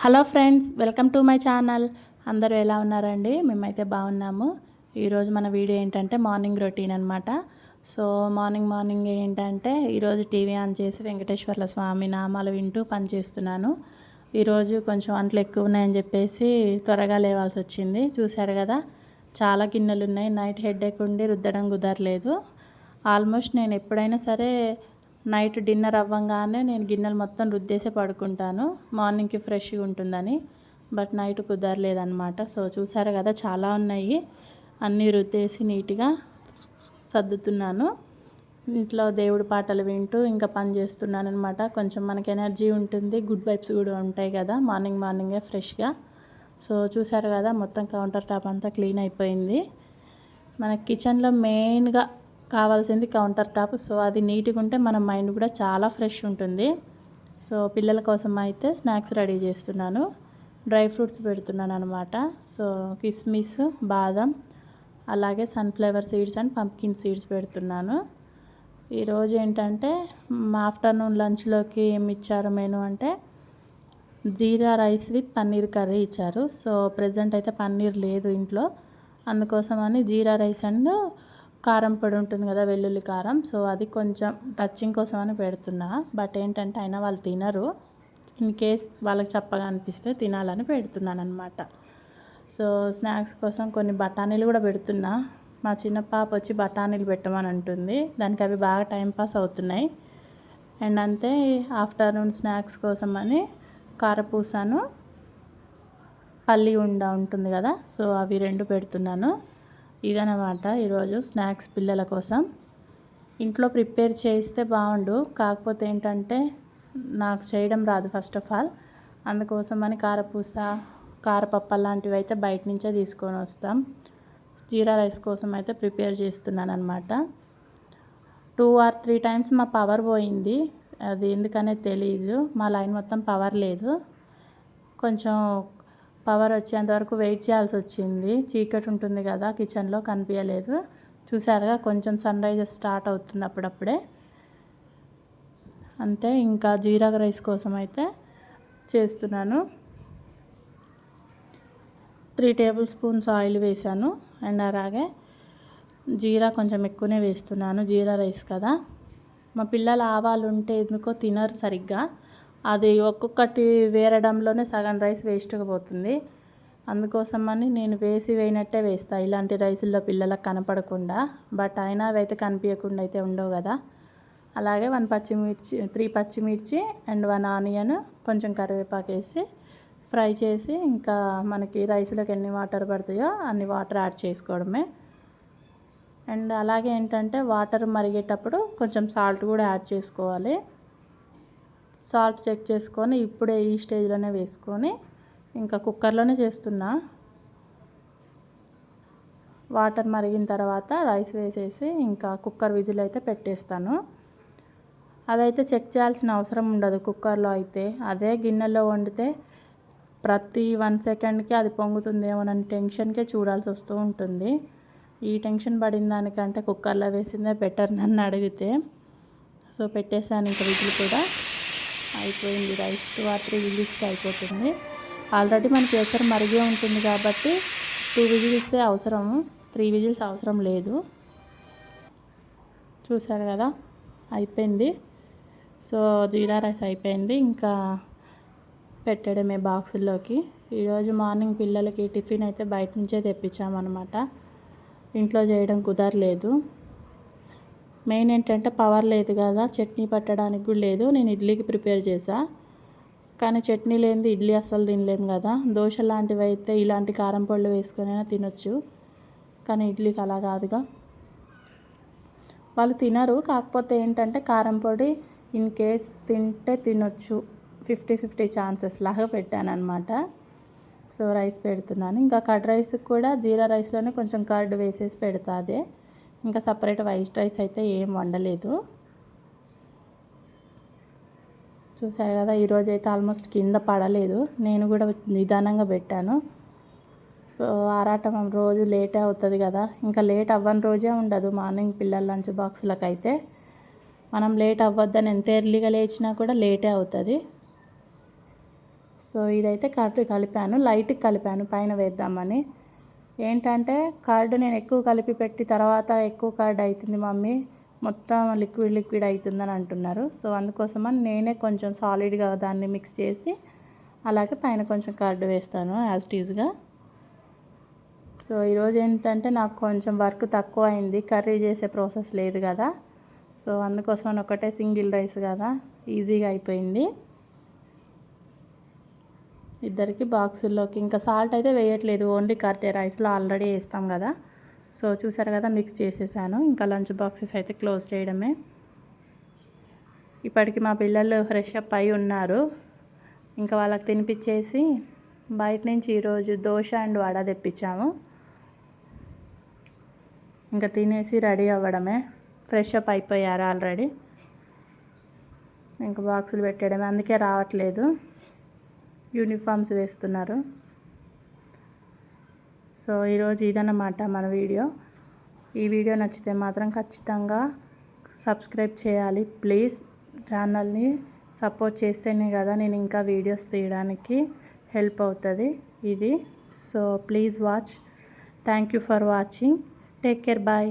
Hello friends welcome to my channel. అందరూ ఎలా ఉన్నారండి? మేమైతే బాగున్నాము. ఈరోజు మన వీడియో ఏంటంటే మార్నింగ్ రొటీన్ అనమాట సో మార్నింగ్ మార్నింగ్ ఏంటంటే ఈరోజు టీవీ ఆన్ చేసి వెంకటేశ్వర్ల స్వామి నామాలు వింటూ పని చేస్తున్నాను. ఈరోజు కొంచెం అంట్లు ఎక్కువ ఉన్నాయని చెప్పేసి త్వరగా లేవాల్సి వచ్చింది. చూశారు కదా చాలా గిన్నెలు ఉన్నాయి. నైట్ హెడ్ ఉండి రుద్దడం కుదరలేదు. ఆల్మోస్ట్ నేను ఎప్పుడైనా సరే నైట్ డిన్నర్ అవ్వంగానే నేను గిన్నెలు మొత్తం రుద్దేసే పడుకుంటాను. మార్నింగ్కి ఫ్రెష్గా ఉంటుందని. బట్ నైట్ కుదరలేదనమాట సో చూసారు కదా చాలా ఉన్నాయి. అన్నీ రుద్దేసి నీట్గా సర్దుతున్నాను. ఇంట్లో దేవుడి పాటలు వింటూ ఇంకా పని చేస్తున్నాను అనమాట కొంచెం మనకి ఎనర్జీ ఉంటుంది గుడ్ వైబ్స్ కూడా ఉంటాయి కదా మార్నింగ్ మార్నింగే ఫ్రెష్గా. సో చూసారు కదా మొత్తం కౌంటర్ టాప్ అంతా క్లీన్ అయిపోయింది. మన కిచెన్లో మెయిన్గా కావాల్సింది కౌంటర్ టాప్. సో అది నీట్గా ఉంటే మన మైండ్ కూడా చాలా ఫ్రెష్ ఉంటుంది. సో పిల్లల కోసం అయితే స్నాక్స్ రెడీ చేస్తున్నాను. డ్రై ఫ్రూట్స్ పెడుతున్నాను అనమాట సో కిస్మిస్ బాదం అలాగే sunflower seeds and pumpkin seeds పెడుతున్నాను. ఈరోజు ఏంటంటే మా ఆఫ్టర్నూన్ లంచ్లోకి ఏమి ఇచ్చారు మెను అంటే jeera rice with paneer curry ఇచ్చారు. సో ప్రజెంట్ అయితే పన్నీర్ లేదు ఇంట్లో. అందుకోసమని జీరా రైస్ అండ్ కారం పొడి ఉంటుంది కదా వెల్లుల్లి కారం. సో అది కొంచెం టచ్చింగ్ కోసం అని పెడుతున్నా. బట్ ఏంటంటే అయినా వాళ్ళు తినరు. ఇన్ కేస్ వాళ్ళకి చప్పగా అనిపిస్తే తినాలని పెడుతున్నాను అనమాట సో స్నాక్స్ కోసం కొన్ని బఠానీలు కూడా పెడుతున్నా. మా చిన్న పాప వచ్చి బఠానీలు పెట్టమని అంటుంది. దానికి అవి బాగా టైంపాస్ అవుతున్నాయి. అండ్ అంతే ఆఫ్టర్నూన్ స్నాక్స్ కోసం అని కారపూసాను పల్లి ఉండ ఉంటుంది కదా సో అవి రెండు పెడుతున్నాను. ఇదనమాట ఈరోజు స్నాక్స్ పిల్లల కోసం. ఇంట్లో ప్రిపేర్ చేస్తే బాగుండు. కాకపోతే ఏంటంటే నాకు చేయడం రాదు ఫస్ట్ ఆఫ్ ఆల్. అందుకోసం అని కారపూస కారపప్ప లాంటివి అయితే బయట నుంచే తీసుకొని వస్తాం. జీరా రైస్ కోసం అయితే ప్రిపేర్ చేస్తున్నాను అనమాట టూ ఆర్ త్రీ టైమ్స్ మా పవర్ పోయింది. అది ఎందుకనే తెలియదు మా లైన్ మొత్తం పవర్ లేదు. కొంచెం పవర్ వచ్చేంత వరకు వెయిట్ చేయాల్సి వచ్చింది. చీకటి ఉంటుంది కదా కిచెన్లో కనిపించలేదు చూసారుగా కొంచెం సన్ రైజ్ స్టార్ట్ అవుతుంది అప్పుడప్పుడే. అంతే ఇంకా జీరా రైస్ కోసం అయితే చేస్తున్నాను. త్రీ టేబుల్ స్పూన్స్ ఆయిల్ వేసాను అండ్ అలాగే జీరా కొంచెం ఎక్కువనే వేస్తున్నాను. జీరా రైస్ కదా. మా పిల్లలు ఆవాలు ఉంటే ఎందుకో తినరు సరిగ్గా. అది ఒక్కొక్కటి వేరడంలోనే సగం రైస్ వేస్ట్గా పోతుంది. అందుకోసమని నేను వేసి వేయనట్టే వేస్తాను ఇలాంటి రైసుల్లో పిల్లలకు కనపడకుండా బట్ అయినా అవి అయితే కనిపించకుండా అయితే ఉండవు కదా. అలాగే వన్ పచ్చిమిర్చి త్రీ పచ్చిమిర్చి అండ్ వన్ ఆనియన్ కొంచెం కరివేపాకు వేసి ఫ్రై చేసి ఇంకా మనకి రైస్లోకి ఎన్ని వాటర్ పడతాయో అన్ని వాటర్ యాడ్ చేసుకోవడమే. అండ్ అలాగే ఏంటంటే వాటర్ మరిగేటప్పుడు కొంచెం సాల్ట్ కూడా యాడ్ చేసుకోవాలి. సాల్ట్ చెక్ చేసుకొని ఇప్పుడే ఈ స్టేజ్లోనే వేసుకొని ఇంకా కుక్కర్లోనే చేస్తున్నా. వాటర్ మరిగిన తర్వాత రైస్ వేసేసి ఇంకా కుక్కర్ విజిల్ అయితే పెట్టేస్తాను. అదైతే చెక్ చేయాల్సిన అవసరం ఉండదు కుక్కర్లో అయితే. అదే గిన్నెలో వండితే ప్రతి వన్ సెకండ్కి అది పొంగుతుందేమోనని టెన్షన్కే చూడాల్సి వస్తూ ఉంటుంది. ఈ టెన్షన్ పడిన దానికంటే కుక్కర్లో వేసిందే బెటర్ నన్ను అడిగితే. సో పెట్టేశాను ఇంకా విజిల్ కూడా. అయిపోయింది. రైస్ టూ ఆర్ త్రీ విజిల్స్కి అయిపోతుంది. ఆల్రెడీ మనకి ఎసరు మరిగే ఉంటుంది కాబట్టి టూ విజిల్సే అవసరము. త్రీ విజిల్స్ అవసరం లేదు. చూసారు కదా? అయిపోయింది. సో జీరా రైస్ అయిపోయింది. ఇంకా పెట్టడమే బాక్సుల్లోకి. ఈరోజు మార్నింగ్ పిల్లలకి టిఫిన్ అయితే బయట నుంచే తెప్పించామన్నమాట. ఇంట్లో చేయడం కుదరలేదు. మెయిన్ ఏంటంటే పవర్ లేదు కదా చట్నీ పట్టడానికి కూడా లేదు నేను ఇడ్లీకి ప్రిపేర్ చేసా కానీ చట్నీ లేనిది ఇడ్లీ అస్సలు తినలేము కదా. దోశ లాంటివి అయితే ఇలాంటి కారం పళ్ళు వేసుకునైనా తినొచ్చు. కానీ ఇడ్లీకి అలా కాదుగా. వాళ్ళు తినరు కాకపోతే ఏంటంటే కారం పొడి ఇన్ కేస్ తింటే తినొచ్చు. ఫిఫ్టీ ఫిఫ్టీ ఛాన్సెస్ లాగా పెట్టాను అనమాట సో రైస్ పెడుతున్నాను. ఇంకా కర్డ్ రైస్కి కూడా జీరా రైస్లోనే కొంచెం కర్డ్ వేసేసి పెడతా అదే ఇంకా సపరేట్ వైట్ రైస్ అయితే ఏం వండలేదు. చూసారు కదా ఈరోజు అయితే ఆల్మోస్ట్ కింద పడలేదు. నేను కూడా నిదానంగా పెట్టాను. సో ఆరాటం రోజు లేటే అవుతుంది కదా. ఇంకా లేట్ అవ్వని రోజే ఉండదు మార్నింగ్ పిల్లల లంచ్ బాక్స్లకు అయితే మనం లేట్ అవ్వద్దని ఎంత ఎర్లీగా లేచినా కూడా లేటే అవుతుంది. సో ఇదైతే కరెక్ట్ కలిపాను లైట్గా కలిపాను పైన వేద్దామని. ఏంటంటే కార్డు నేను ఎక్కువ కలిపి పెట్టి తర్వాత ఎక్కువ కార్డు అవుతుంది మమ్మీ. మొత్తం లిక్విడ్ లిక్విడ్ అవుతుందని అంటున్నారు. సో అందుకోసమని నేనే కొంచెం సాలిడ్గా దాన్ని మిక్స్ చేసి అలాగే పైన కొంచెం కార్డు వేస్తాను యాజ్ టీజ్గా సో ఈరోజు ఏంటంటే నాకు కొంచెం వర్క్ తక్కువ అయింది. కర్రీ చేసే ప్రాసెస్ లేదు కదా. సో అందుకోసం ఒకటే సింగిల్ రైస్ కదా. ఈజీగా అయిపోయింది. ఇద్దరికి బాక్సుల్లోకి. ఇంకా సాల్ట్ అయితే వేయట్లేదు. ఓన్లీ కర్రీ రైస్లో ఆల్రెడీ వేస్తాం కదా. సో చూసారు కదా మిక్స్ చేసేసాను. ఇంకా లంచ్ బాక్సెస్ అయితే క్లోజ్ చేయడమే. ఇప్పటికి మా పిల్లలు ఫ్రెష్ అప్ అయి ఉన్నారు. ఇంకా వాళ్ళకి తినిపించేసి బయట నుంచి ఈరోజు దోశ అండ్ వడ తెప్పించాము. ఇంకా తినేసి రెడీ అవ్వడమే. ఫ్రెష్ అప్ అయిపోయారు ఆల్రెడీ. ఇంకా బాక్సులు పెట్టడమే అందుకే రావట్లేదు. యూనిఫామ్స్ వేస్తున్నారు. సో ఈరోజు ఇదన్నమాట మన వీడియో. ఈ వీడియో నచ్చితే మాత్రం ఖచ్చితంగా సబ్స్క్రైబ్ చేయాలి. ప్లీజ్ ఛానల్ని సపోర్ట్ చేస్తేనే కదా నేను ఇంకా వీడియోస్ తీయడానికి హెల్ప్ అవుతుంది ఇది. So please watch. Thank you for watching. Take care. Bye.